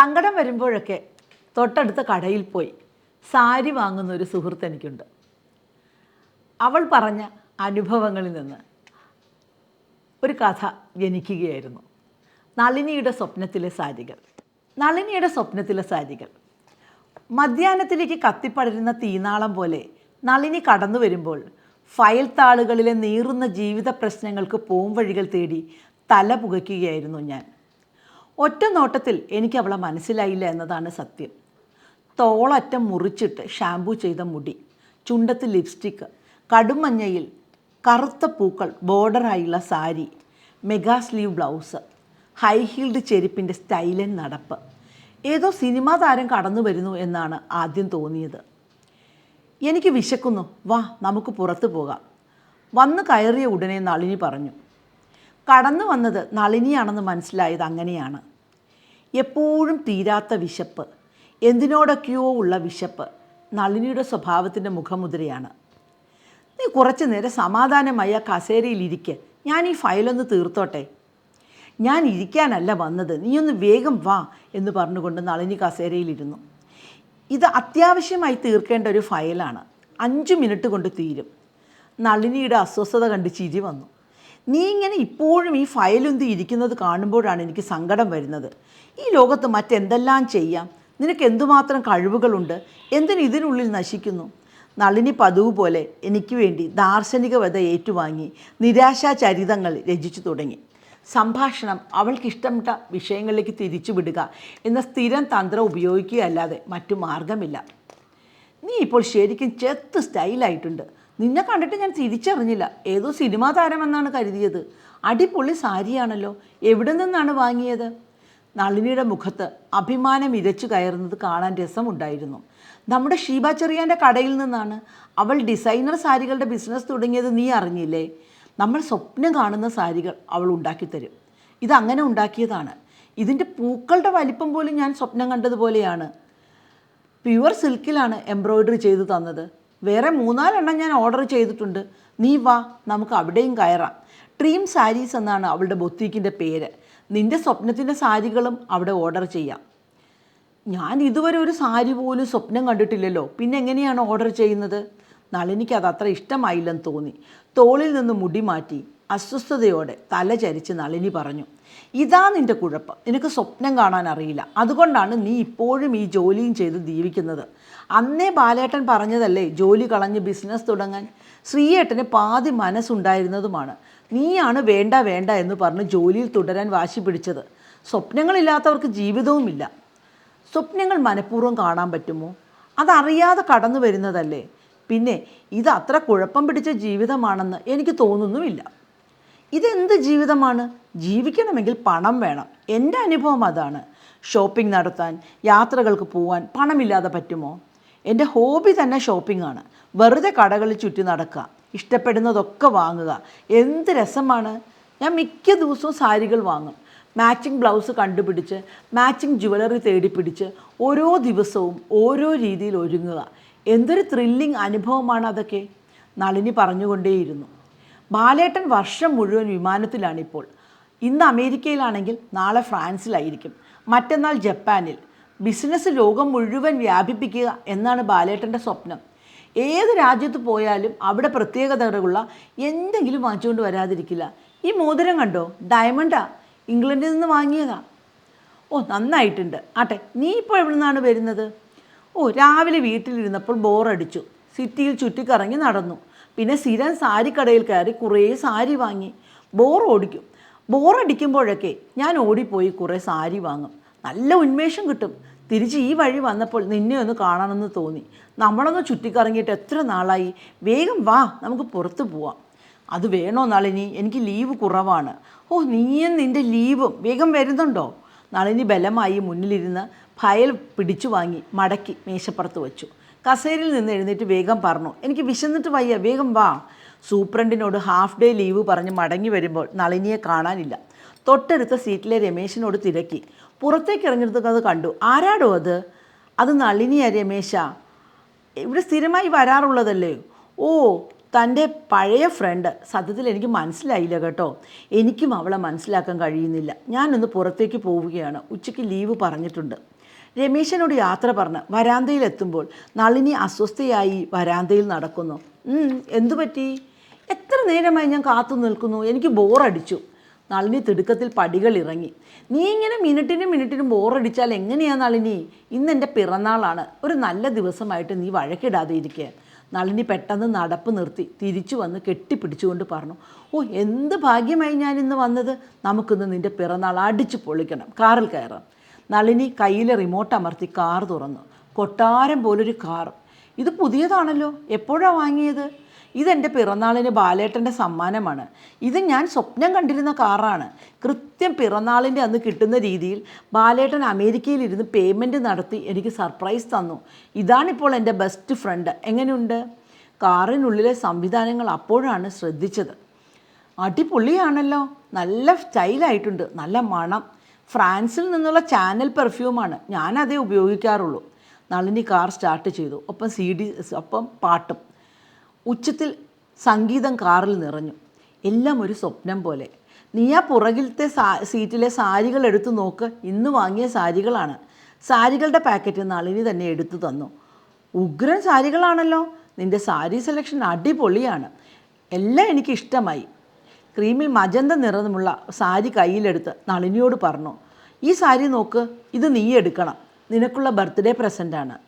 സങ്കടം വരുമ്പോഴൊക്കെ തൊട്ടടുത്ത കടയിൽ പോയി സാരി വാങ്ങുന്ന ഒരു സുഹൃത്ത് എനിക്കുണ്ട്. അവൾ പറഞ്ഞ അനുഭവങ്ങളിൽ നിന്ന് ഒരു കഥ ജനിക്കുകയായിരുന്നു. നളിനിയുടെ സ്വപ്നത്തിലെ സാരികൾ. നളിനിയുടെ സ്വപ്നത്തിലെ സാരികൾ. മധ്യാഹ്നത്തിലേക്ക് കത്തിപ്പടരുന്ന തീനാളം പോലെ നളിനി കടന്നു വരുമ്പോൾ ഫയൽ താളുകളിലെ നീറുന്ന ജീവിത പ്രശ്നങ്ങൾക്ക് പോംവഴികൾ തേടി തല പുകയ്ക്കുകയായിരുന്നു ഞാൻ. ഒറ്റ നോട്ടത്തിൽ എനിക്ക് അവളെ മനസ്സിലായില്ല എന്നതാണ് സത്യം. തോളറ്റം മുറിച്ചിട്ട് ഷാമ്പൂ ചെയ്ത മുടി ചുണ്ടത്ത് ലിപ്സ്റ്റിക്ക് കടുമഞ്ഞയിൽ കറുത്ത പൂക്കൾ ബോർഡറായുള്ള sari mega sleeve blouse high heeled ചെരുപ്പിന്റെ സ്റ്റൈലൻ നടപ്പ്. ഏതോ സിനിമാ താരം കടന്നു വരുന്നു എന്നാണ് ആദ്യം തോന്നിയത്. എനിക്ക് വിശക്കുന്നു. വാ നമുക്ക് പുറത്തു പോകാം. വന്ന് കയറിയ ഉടനെ നളിനി പറഞ്ഞു. കടന്നു വന്നത് നളിനിയാണെന്ന് മനസ്സിലായത് അങ്ങനെയാണ്. എപ്പോഴും തീരാത്ത വിശപ്പ്. എന്തിനോടൊക്കെയോ ഉള്ള വിശപ്പ്. നളിനിയുടെ സ്വഭാവത്തിന്റെ മുഖമുദ്രയാണ്. നീ കുറച്ച് നേരം സമാധാനമായി കസേരയിലിരിക്കെ. ഞാൻ ഈ ഫയലൊന്ന് തീർത്തോട്ടെ. ഞാൻ ഇരിക്കാനല്ല വന്നത്. നീയൊന്ന് വേഗം വാ എന്ന് പറഞ്ഞുകൊണ്ട് നളിനി കസേരയിലിരുന്നു. ഇത് അത്യാവശ്യമായി തീർക്കേണ്ട ഒരു ഫയലാണ്. അഞ്ച് മിനിറ്റ് കൊണ്ട് തീരും. നളിനിയുടെ അസ്വസ്ഥത കണ്ട് ചിരി വന്നു. നീ ഇങ്ങനെ ഇപ്പോഴും ഈ ഫയലുന്തി ഇരിക്കുന്നത് കാണുമ്പോഴാണ് എനിക്ക് സങ്കടം വരുന്നത്. ഈ ലോകത്ത് മറ്റെന്തെല്ലാം ചെയ്യാം? നിനക്ക് എന്തുമാത്രം കഴിവുകളുണ്ട്? എന്തിന് ഇതിനുള്ളിൽ നശിക്കുന്നു? നളിനി പതിവ് പോലെ എനിക്ക് വേണ്ടി ദാർശനികവത ഏറ്റുവാങ്ങി നിരാശാചരിതങ്ങൾ രചിച്ചു തുടങ്ങി. സംഭാഷണം അവൾക്കിഷ്ടപ്പെട്ട വിഷയങ്ങളിലേക്ക് തിരിച്ചു വിടുക എന്ന സ്ഥിരം തന്ത്രം ഉപയോഗിക്കുകയല്ലാതെ മറ്റു മാർഗമില്ല. നീ ഇപ്പോൾ ശരിക്കും ചെത്ത് സ്റ്റൈലായിട്ടുണ്ട്. നിന്നെ കണ്ടിട്ട് ഞാൻ തിരിച്ചറിഞ്ഞില്ല ഏതോ സിനിമാ താരമെന്നാണ് കരുതിയത്. അടിപൊളി സാരിയാണല്ലോ. എവിടെ നിന്നാണ് വാങ്ങിയത്? നളിനിയുടെ മുഖത്ത് അഭിമാനം ഇരച്ചു കയറുന്നത് കാണാൻ രസമുണ്ടായിരുന്നു. നമ്മുടെ ഷീബ ചെറിയാന്റെ കടയിൽ നിന്നാണ് അവൾ ഡിസൈനർ സാരികളുടെ ബിസിനസ് തുടങ്ങിയത് നീ അറിഞ്ഞില്ലേ? നമ്മൾ സ്വപ്നം കാണുന്ന സാരികൾ അവൾ ഉണ്ടാക്കിത്തരും. ഇതങ്ങനെ ഉണ്ടാക്കിയതാണ്. ഇതിന്റെ പൂക്കളുടെ വലിപ്പം പോലും ഞാൻ സ്വപ്നം കണ്ടതുപോലെയാണ്. പ്യുവർ സിൽക്കിലാണ് എംബ്രോയിഡറി ചെയ്തു തന്നത്. വേറെ മൂന്നാലെണ്ണം ഞാൻ ഓർഡർ ചെയ്തിട്ടുണ്ട്. നീ വാ നമുക്ക് അവിടെയും കയറാം. ഡ്രീം സാരീസ് എന്നാണ് അവളുടെ ബൊത്തീക്കിന്റെ പേര്. നിന്റെ സ്വപ്നത്തിന്റെ സാരികളും അവിടെ ഓർഡർ ചെയ്യാം. ഞാൻ ഇതുവരെ ഒരു സാരി പോലും സ്വപ്നം കണ്ടിട്ടില്ലല്ലോ. പിന്നെ എങ്ങനെയാണ് ഓർഡർ ചെയ്യുന്നത്? നളിനിക്ക് അത് അത്ര ഇഷ്ടമായില്ലെന്ന് തോന്നി. തോളിൽ നിന്ന് മുടി മാറ്റി. അസ്വസ്ഥതയോടെ തലചരിച്ച് നളിനി പറഞ്ഞു ഇതാ നിന്റെ കുഴപ്പം. നിനക്ക് സ്വപ്നം കാണാൻ അറിയില്ല. അതുകൊണ്ടാണ് നീ ഇപ്പോഴും ഈ ജോലിയും ചെയ്ത് ജീവിക്കുന്നത്. അന്നേ ബാലേട്ടൻ പറഞ്ഞതല്ലേ ജോലി കളഞ്ഞ് ബിസിനസ് തുടങ്ങാൻ? ശ്രീയേട്ടന് പാതി മനസ്സുണ്ടായിരുന്നതുമാണ്. നീയാണ് വേണ്ട വേണ്ട എന്ന് പറഞ്ഞ് ജോലിയിൽ തുടരാൻ വാശി പിടിച്ചത്. സ്വപ്നങ്ങളില്ലാത്തവർക്ക് ജീവിതവുമില്ല. സ്വപ്നങ്ങൾ മനഃപൂർവം കാണാൻ പറ്റുമോ? അതറിയാതെ കടന്നു വരുന്നതല്ലേ പിന്നെ ഇത് അത്ര കുഴപ്പം പിടിച്ച ജീവിതമാണെന്ന് എനിക്ക് തോന്നുന്നുമില്ല. ഇതെന്ത് ജീവിതമാണ്? ജീവിക്കണമെങ്കിൽ പണം വേണം. എന്റെ അനുഭവം അതാണ്. ഷോപ്പിംഗ് നടത്താൻ യാത്രകൾക്ക് പോവാൻ പണമില്ലാതെ പറ്റുമോ? എന്റെ ഹോബി തന്നെ ഷോപ്പിംഗ് ആണ് വെറുതെ കടകളിൽ ചുറ്റി നടക്കുക ഇഷ്ടപ്പെടുന്നതൊക്കെ വാങ്ങുക. എന്ത് രസമാണ്? ഞാൻ മിക്ക ദിവസവും സാരികൾ വാങ്ങും. മാച്ചിങ് ബ്ലൗസ് കണ്ടുപിടിച്ച് മാച്ചിങ് ജുവലറി തേടിപ്പിടിച്ച് ഓരോ ദിവസവും ഓരോ രീതിയിൽ ഒരുങ്ങുക. എന്തൊരു ത്രില്ലിംഗ് അനുഭവമാണ് അതൊക്കെ. നളിനി പറഞ്ഞുകൊണ്ടേയിരുന്നു. ബാലേട്ടൻ വർഷം മുഴുവൻ വിമാനത്തിലാണ് ഇപ്പോൾ ഇന്ന് അമേരിക്കയിലാണെങ്കിൽ നാളെ ഫ്രാൻസിലായിരിക്കും. മറ്റന്നാൾ ജപ്പാനിൽ. ബിസിനസ് ലോകം മുഴുവൻ വ്യാപിപ്പിക്കുക എന്നാണ് ബാലേട്ടന്റെ സ്വപ്നം. ഏത് രാജ്യത്ത് പോയാലും അവിടെ പ്രത്യേകതകളുള്ള എന്തെങ്കിലും വാങ്ങിച്ചുകൊണ്ട് വരാതിരിക്കില്ല. ഈ മോതിരം കണ്ടോ? ഡയമണ്ടാ. ഇംഗ്ലണ്ടിൽ നിന്ന് വാങ്ങിയതാ. ഓ നന്നായിട്ടുണ്ട്. ആട്ടെ നീ ഇപ്പോൾ എവിടെ നിന്നാണ് വരുന്നത്? ഓ രാവിലെ വീട്ടിലിരുന്നപ്പോൾ ബോറടിച്ചു. സിറ്റിയിൽ ചുറ്റിക്കറങ്ങി നടന്നു. പിന്നെ സ്ഥിരം കടയിൽ കയറി കുറേ സാരി വാങ്ങി. ബോർ ഓടിക്കും. ബോറടിക്കുമ്പോഴൊക്കെ ഞാൻ ഓടിപ്പോയി കുറേ സാരി വാങ്ങും. നല്ല ഉന്മേഷം കിട്ടും. തിരിച്ച് ഈ വഴി വന്നപ്പോൾ നിന്നെ ഒന്ന് കാണണമെന്ന് തോന്നി. നമ്മളൊന്ന് ചുറ്റിക്കറങ്ങിയിട്ട് എത്ര നാളായി? വേഗം വാ നമുക്ക് പുറത്ത് പോവാം. അത് വേണോ നളിനി? എനിക്ക് ലീവ് കുറവാണ്. ഓ നീയും നിന്റെ ലീവും വേഗം വരുന്നുണ്ടോ? നളിനി ബലമായി മുന്നിലിരുന്ന് ഫയൽ പിടിച്ചു വാങ്ങി മടക്കി മേശപ്പുറത്ത് വെച്ചു. കസേരയിൽ നിന്ന് എഴുന്നേറ്റ് വേഗം പറഞ്ഞു എനിക്ക് വിശന്നിട്ട് വയ്യ വേഗം വാ. സൂപ്രണ്ടിനോട് ഹാഫ് ഡേ ലീവ് പറഞ്ഞ് മടങ്ങി വരുമ്പോൾ നളിനിയെ കാണാനില്ല. തൊട്ടടുത്ത സീറ്റിലെ രമേശിനോട് തിരക്കി. പുറത്തേക്ക് ഇറങ്ങിയിരുന്നത് കണ്ടു. ആരാടോ അത്? അത് നളിനിയാ രമേശ. ഇവിടെ സ്ഥിരമായി വരാറുള്ളതല്ലേ? ഓ തന്റെ പഴയ ഫ്രണ്ട്. സത്യത്തിൽ എനിക്ക് മനസ്സിലായില്ല കേട്ടോ. എനിക്കും അവളെ മനസ്സിലാക്കാൻ കഴിയുന്നില്ല. ഞാനൊന്ന് പുറത്തേക്ക് പോവുകയാണ്. ഉച്ചയ്ക്ക് ലീവ് പറഞ്ഞിട്ടുണ്ട്. രമേശനോട് യാത്ര പറഞ്ഞ് വരാന്തയിലെത്തുമ്പോൾ നളിനി അസ്വസ്ഥയായി വരാന്തയിൽ നടക്കുന്നു. "ഉം, എന്തു പറ്റി? എത്ര നേരമായി ഞാൻ കാത്തു നിൽക്കുന്നു? എനിക്ക് ബോറടിച്ചു. നളിനി തിടുക്കത്തിൽ പടികൾ ഇറങ്ങി. നീ ഇങ്ങനെ മിനിറ്റിനും മിനിറ്റിനും ബോറടിച്ചാൽ എങ്ങനെയാ നളിനി? ഇന്ന് എന്റെ പിറന്നാളാണ്. ഒരു നല്ല ദിവസമായിട്ട് നീ വഴക്കിടാതെ ഇരിക്കുക നളിനി പെട്ടെന്ന് നടപ്പ് നിർത്തി തിരിച്ചു വന്ന് കെട്ടിപ്പിടിച്ചുകൊണ്ട് പറഞ്ഞു ഓ എന്ത് ഭാഗ്യമായി ഞാൻ ഇന്ന് വന്നത്? നമുക്കിന്ന് നിന്റെ പിറന്നാൾ അടിച്ചു പൊളിക്കണം. കാറിൽ കയറാം. നളിനി കയ്യിലെ റിമോട്ട് അമർത്തി കാർ തുറന്നു. കൊട്ടാരം പോലൊരു കാർ ഇത് പുതിയതാണല്ലോ. എപ്പോഴാണ് വാങ്ങിയത്? ഇതെന്റെ പിറന്നാളിന് ബാലേട്ടന്റെ സമ്മാനമാണ്. ഇത് ഞാൻ സ്വപ്നം കണ്ടിരുന്ന കാറാണ് കൃത്യം പിറന്നാളിന്റെ അന്ന് കിട്ടുന്ന രീതിയിൽ ബാലേട്ടൻ അമേരിക്കയിലിരുന്ന് പേയ്മെന്റ് നടത്തി എനിക്ക് സർപ്രൈസ് തന്നു. ഇതാണിപ്പോൾ എന്റെ ബെസ്റ്റ് ഫ്രണ്ട് എങ്ങനെയുണ്ട് കാറിനുള്ളിലെ സംവിധാനങ്ങൾ അപ്പോഴാണ് ശ്രദ്ധിച്ചത്. അടിപൊളിയാണല്ലോ. നല്ല സ്റ്റൈലായിട്ടുണ്ട് നല്ല മണം. ഫ്രാൻസിൽ നിന്നുള്ള ചാനൽ പെർഫ്യൂമാണ്. ഞാനതേ ഉപയോഗിക്കാറുള്ളൂ. നളിനി കാർ സ്റ്റാർട്ട് ചെയ്തു. ഒപ്പം സി ഡി ഒപ്പം പാട്ടും. ഉച്ചത്തിൽ സംഗീതം കാറിൽ നിറഞ്ഞു. എല്ലാം ഒരു സ്വപ്നം പോലെ. നീ ആ പുറകിലത്തെ സാ സീറ്റിലെ സാരികൾ എടുത്തു നോക്ക്. ഇന്ന് വാങ്ങിയ സാരികളാണ്. സാരികളുടെ പാക്കറ്റ് നളിനി തന്നെ എടുത്തു തന്നു. ഉഗ്രൻ സാരികളാണല്ലോ. നിന്റെ സാരി സെലക്ഷൻ അടിപൊളിയാണ്. എല്ലാം എനിക്ക് ഇഷ്ടമായി ക്രീമിൽ മജന്ത നിറമുള്ള സാരി കയ്യിലെടുത്ത് നളിനിയോട് പറഞ്ഞു ഈ സാരി നോക്ക് ഇത് നീ എടുക്കണം. നിനക്കുള്ള ബർത്ത്ഡേ പ്രസന്റാണ്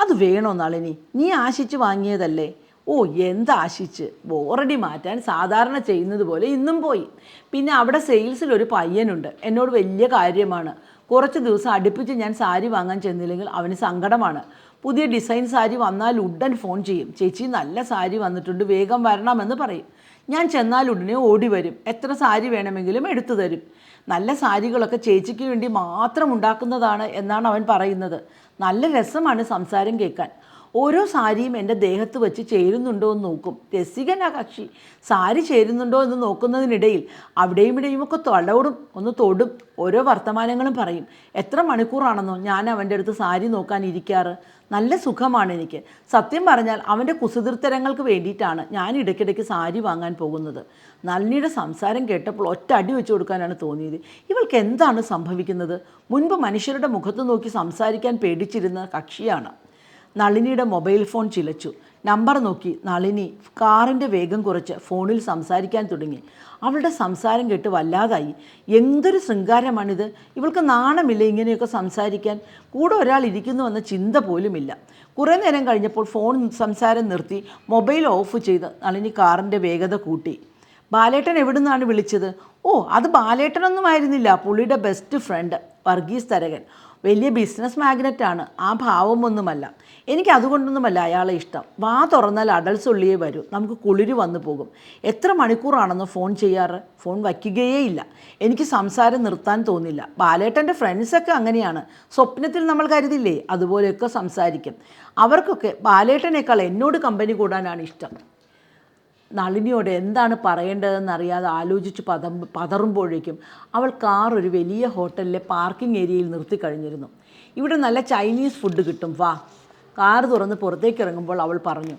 അത് വേണോ നളിനി? നീ ആശിച്ച് വാങ്ങിയതല്ലേ? ഓ എന്താശിച്ച്? ബോറടി മാറ്റാൻ സാധാരണ ചെയ്യുന്നത് പോലെ ഇന്നും പോയി. പിന്നെ അവിടെ സെയിൽസിൽ ഒരു പയ്യനുണ്ട്. എന്നോട് വലിയ കാര്യമാണ്. കുറച്ച് ദിവസം അടുപ്പിച്ച് ഞാൻ സാരി വാങ്ങാൻ ചെന്നില്ലെങ്കിൽ അവന് സങ്കടമാണ്. പുതിയ ഡിസൈൻ സാരി വന്നാൽ ഉടൻ ഫോൺ ചെയ്യും. ചേച്ചി നല്ല സാരി വന്നിട്ടുണ്ട്. വേഗം വരണമെന്ന് പറയും. ഞാൻ ചെന്നാൽ ഉടനെ ഓടി വരും. എത്ര സാരി വേണമെങ്കിലും എടുത്തു തരും. നല്ല സാരികളൊക്കെ ചേച്ചിക്ക് വേണ്ടി മാത്രം ഉണ്ടാക്കുന്നതാണ് എന്നാണ് അവൻ പറയുന്നത്. നല്ല രസമാണ് സംസാരം കേൾക്കാൻ. ഓരോ സാരിയും എന്റെ ദേഹത്ത് വെച്ച് ചേരുന്നുണ്ടോ എന്ന് നോക്കും. രസികനാ കക്ഷി സാരി ചേരുന്നുണ്ടോ എന്ന് നോക്കുന്നതിനിടയിൽ അവിടെയും ഇവിടെയും ഒക്കെ തൊടോടും ഒന്ന് തൊടും ഓരോ വർത്തമാനങ്ങളും പറയും. എത്ര മണിക്കൂറാണെന്നോ ഞാൻ അവന്റെ അടുത്ത് സാരി നോക്കാൻ ഇരിക്കാറ്. നല്ല സുഖമാണ് എനിക്ക്. സത്യം പറഞ്ഞാൽ അവന്റെ കുസുതിർത്തരങ്ങൾക്ക് വേണ്ടിയിട്ടാണ് ഞാൻ ഇടയ്ക്കിടയ്ക്ക് സാരി വാങ്ങാൻ പോകുന്നത്. നളിനിയുടെ സംസാരം കേട്ടപ്പോൾ ഒറ്റ അടി വെച്ചു കൊടുക്കാനാണ് തോന്നിയത്. ഇവൾക്ക് എന്താണ് സംഭവിക്കുന്നത്? മുൻപ് മനുഷ്യരുടെ മുഖത്ത് നോക്കി സംസാരിക്കാൻ പേടിച്ചിരുന്ന കക്ഷിയാണ്. നളിനിയുടെ മൊബൈൽ ഫോൺ ചിലച്ചു. നമ്പർ നോക്കി. നളിനി കാറിന്റെ വേഗം കുറച്ച് ഫോണിൽ സംസാരിക്കാൻ തുടങ്ങി. അവളുടെ സംസാരം കേട്ട് വല്ലാതായി. എന്തൊരു ശൃംഗാരമാണിത്. ഇവൾക്ക് നാണമില്ല ഇങ്ങനെയൊക്കെ സംസാരിക്കാൻ? കൂടെ ഒരാൾ ഇരിക്കുന്നുവെന്ന ചിന്ത പോലുമില്ല. കുറേ നേരം കഴിഞ്ഞപ്പോൾ ഫോൺ സംസാരം നിർത്തി മൊബൈൽ ഓഫ് ചെയ്ത് നളിനി കാറിന്റെ വേഗത കൂട്ടി. ബാലേട്ടൻ എവിടുന്നാണ് വിളിച്ചത്? ഓ അത് ബാലേട്ടനൊന്നും ആയിരുന്നില്ല. പുള്ളിയുടെ ബെസ്റ്റ് ഫ്രണ്ട് വർഗീസ് തരകൻ. വലിയ ബിസിനസ് മാഗ്നറ്റാണ്. ആ ഭാവമൊന്നുമല്ല. എനിക്ക് അതുകൊണ്ടൊന്നുമല്ല അയാളെ ഇഷ്ടം. വാ തുറന്നാൽ അടൽസ് ഉള്ളിയേ വരൂ. നമുക്ക് കുളിര് വന്നു പോകും. എത്ര മണിക്കൂറാണെന്ന് ഫോൺ ചെയ്യാറ്? ഫോൺ വയ്ക്കുകയേ ഇല്ല എനിക്ക് സംസാരം നിർത്താൻ തോന്നില്ല. ബാലേട്ടന്റെ ഫ്രണ്ട്സൊക്കെ അങ്ങനെയാണ്. സ്വപ്നത്തിൽ നമ്മൾ കരുതില്ലേ? അതുപോലെയൊക്കെ സംസാരിക്കും. അവർക്കൊക്കെ ബാലേട്ടനേക്കാൾ എന്നോട് കമ്പനി കൂടാനാണ് ഇഷ്ടം. നളിനിയോട് എന്താണ് പറയേണ്ടതെന്ന് അറിയാതെ ആലോചിച്ച് പതം പതറുമ്പോഴേക്കും അവൾ കാർ ഒരു വലിയ ഹോട്ടലിലെ പാർക്കിംഗ് ഏരിയയിൽ നിർത്തി കഴിഞ്ഞിരുന്നു. ഇവിടെ നല്ല ചൈനീസ് ഫുഡ് കിട്ടും. വാ. കാർ തുറന്ന് പുറത്തേക്ക് ഇറങ്ങുമ്പോൾ അവൾ പറഞ്ഞു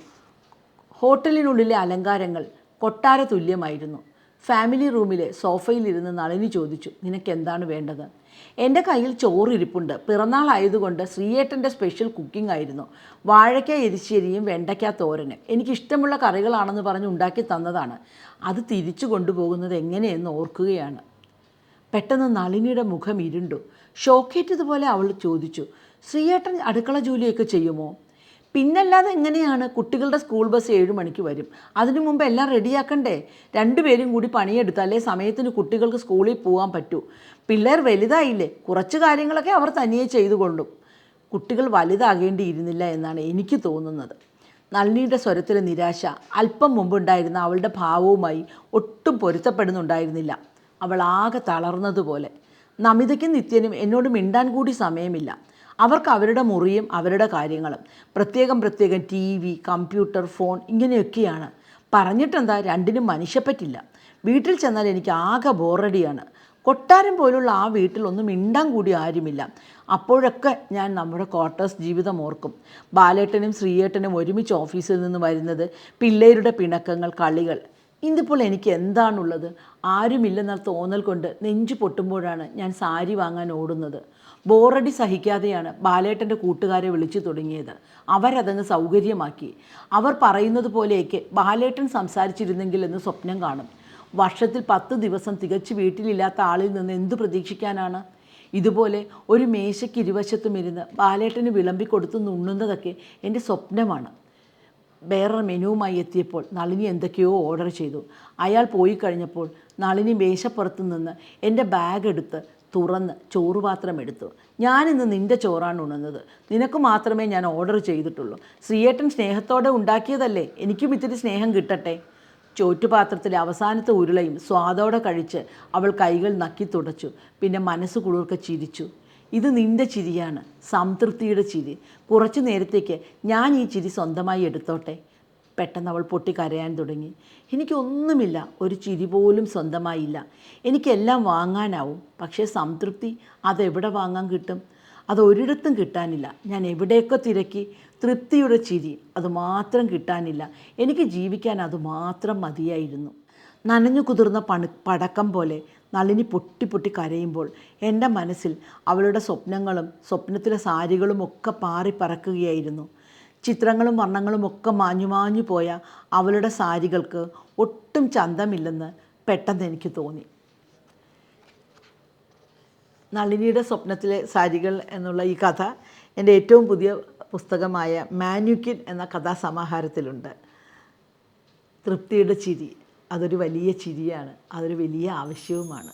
ഹോട്ടലിനുള്ളിലെ അലങ്കാരങ്ങൾ കൊട്ടാര തുല്യമായിരുന്നു. ഫാമിലി റൂമിലെ സോഫയിലിരുന്ന് നളിനി ചോദിച്ചു നിനക്ക് എന്താണ് വേണ്ടത്? എന്റെ കയ്യിൽ ചോറിരിപ്പുണ്ട്. പിറന്നാളായതുകൊണ്ട് ശ്രീയേട്ടന്റെ സ്പെഷ്യൽ കുക്കിംഗ് ആയിരുന്നു. വാഴയ്ക്ക എരിശ്ശേരിയും വെണ്ടയ്ക്ക തോരന്. എനിക്കിഷ്ടമുള്ള കറികളാണെന്ന് പറഞ്ഞ് ഉണ്ടാക്കി തന്നതാണ്. അത് തിരിച്ചു കൊണ്ടുപോകുന്നത് എങ്ങനെയെന്ന് ഓർക്കുകയാണ്. പെട്ടെന്ന് നളിനിയുടെ മുഖം ഇരുണ്ടു. ഷോക്കേറ്റതുപോലെ അവൾ ചോദിച്ചു ശ്രീയേട്ടൻ അടുക്കള ജോലിയൊക്കെ ചെയ്യുമോ? പിന്നല്ലാതെ എങ്ങനെയാണ് കുട്ടികളുടെ സ്കൂൾ ബസ് ഏഴ് മണിക്ക് വരും? അതിനു മുമ്പ് എല്ലാം റെഡിയാക്കണ്ടേ? രണ്ടുപേരും കൂടി പണിയെടുത്താലേ സമയത്തിന് കുട്ടികൾക്ക് സ്കൂളിൽ പോകാൻ പറ്റൂ. പിള്ളേർ വലുതായില്ലേ? കുറച്ച് കാര്യങ്ങളൊക്കെ അവർ തനിയെ ചെയ്തുകൊള്ളും കുട്ടികൾ വലുതാകേണ്ടിയിരുന്നില്ല എന്നാണ് എനിക്ക് തോന്നുന്നത്. നളിനിയുടെ സ്വരത്തിലെ നിരാശ അല്പം മുമ്പുണ്ടായിരുന്ന അവളുടെ ഭാവവുമായി ഒട്ടും പൊരുത്തപ്പെടുന്നുണ്ടായിരുന്നില്ല. അവൾ ആകെ തളർന്നതുപോലെ. നമിതയ്ക്കും നിത്യനും എന്നോട് മിണ്ടാൻ കൂടി സമയമില്ല. അവർക്ക് അവരുടെ മുറിയും അവരുടെ കാര്യങ്ങളും പ്രത്യേകം പ്രത്യേകം ടി വി കമ്പ്യൂട്ടർ ഫോൺ ഇങ്ങനെയൊക്കെയാണ്. പറഞ്ഞിട്ടെന്താ? രണ്ടിനും മനുഷ്യപ്പറ്റില്ല. വീട്ടിൽ ചെന്നാൽ എനിക്ക് ആകെ ബോറടിയാണ്. കൊട്ടാരം പോലുള്ള ആ വീട്ടിൽ ഒന്നും മിണ്ടാൻ കൂടി ആരുമില്ല. അപ്പോഴൊക്കെ ഞാൻ നമ്മുടെ ക്വാർട്ടേഴ്സ് ജീവിതം ഓർക്കും. ബാലേട്ടനും ശ്രീയേട്ടനും ഒരുമിച്ച് ഓഫീസിൽ നിന്ന് വരുന്നത് പിള്ളേരുടെ പിണക്കങ്ങൾ കളികൾ. ഇന്നിപ്പോൾ എനിക്ക് എന്താണുള്ളത്? ആരുമില്ലെന്ന തോന്നൽ കൊണ്ട് നെഞ്ചു പൊട്ടുമ്പോഴാണ് ഞാൻ സാരി വാങ്ങാൻ ഓടുന്നത്. ബോറടി സഹിക്കാതെയാണ് ബാലേട്ടന്റെ കൂട്ടുകാരെ വിളിച്ചു തുടങ്ങിയത്. അവരതങ്ങ് സൗകര്യമാക്കി. അവർ പറയുന്നത് പോലെയൊക്കെ ബാലേട്ടൻ സംസാരിച്ചിരുന്നെങ്കിൽ എന്ന് സ്വപ്നം കാണും. വർഷത്തിൽ പത്ത് ദിവസം തികച്ച് വീട്ടിലില്ലാത്ത ആളിൽ നിന്ന് എന്തു പ്രതീക്ഷിക്കാനാണ്? ഇതുപോലെ ഒരു മേശയ്ക്ക് ഇരുവശത്തും ഇരുന്ന് ബാലേട്ടന് വിളമ്പി കൊടുത്ത് നുണ്ണുന്നതൊക്കെ എന്റെ സ്വപ്നമാണ്. വേറൊരു മെനുവുമായി എത്തിയപ്പോൾ നളിനി എന്തൊക്കെയോ ഓർഡർ ചെയ്തു. അയാൾ പോയി കഴിഞ്ഞപ്പോൾ നളിനി മേശപ്പുറത്ത് നിന്ന് എന്റെ ബാഗ് എടുത്ത് തുറന്ന് ചോറുപാത്രം എടുത്തു. ഞാനിന്ന് നിന്റെ ചോറാണ് ഉണ്ണുന്നത് നിനക്ക് മാത്രമേ ഞാൻ ഓർഡർ ചെയ്തിട്ടുള്ളൂ. ശ്രീയേട്ടൻ സ്നേഹത്തോടെ ഉണ്ടാക്കിയതല്ലേ? എനിക്കും ഇത്തിരി സ്നേഹം കിട്ടട്ടെ? ചോറ്റുപാത്രത്തിലെ അവസാനത്തെ ഉരുളയും സ്വാദോടെ കഴിച്ച് അവൾ കൈകൾ നക്കി തുടച്ചു. പിന്നെ മനസ്സ് കുളിർക്ക ചിരിച്ചു. ഇത് നിന്റെ ചിരിയാണ്. സംതൃപ്തിയുടെ ചിരി. കുറച്ചു നേരത്തേക്ക് ഞാൻ ഈ ചിരി സ്വന്തമായി എടുത്തോട്ടെ? പെട്ടെന്ന് അവൾ പൊട്ടി കരയാൻ തുടങ്ങി. എനിക്കൊന്നുമില്ല ഒരു ചിരി പോലും സ്വന്തമായില്ല. എനിക്കെല്ലാം വാങ്ങാനാവും. പക്ഷേ സംതൃപ്തി അതെവിടെ വാങ്ങാൻ കിട്ടും? അത് ഒരിടത്തും കിട്ടാനില്ല. ഞാൻ എവിടെയൊക്കെ തിരക്കി തൃപ്തിയുടെ ചിരി അത് മാത്രം കിട്ടാനില്ല. എനിക്ക് ജീവിക്കാൻ അത് മാത്രം മതിയായിരുന്നു. നനഞ്ഞു കുതിർന്ന പണു പടക്കം പോലെ നളിനി പൊട്ടി പൊട്ടി കരയുമ്പോൾ എന്റെ മനസ്സിൽ അവളുടെ സ്വപ്നങ്ങളും സ്വപ്നത്തിലെ സാരികളും ഒക്കെ പാറി പറക്കുകയായിരുന്നു. ചിത്രങ്ങളും വർണങ്ങളും ഒക്കെ മാഞ്ഞു മാഞ്ഞു പോയ അവളുടെ സാരികൾക്ക് ഒട്ടും ചന്തമില്ലെന്ന് പെട്ടെന്ന് എനിക്ക് തോന്നി. നളിനിയുടെ സ്വപ്നത്തിലെ സാരികൾ എന്നുള്ള ഈ കഥ എന്റെ ഏറ്റവും പുതിയ പുസ്തകമായ മാന്യുക്കിൻ എന്ന കഥാസമാഹാരത്തിലുണ്ട്. തൃപ്തിയുടെ ചിരി അതൊരു വലിയ ചിരിയാണ് അതൊരു വലിയ ആവശ്യവുമാണ്.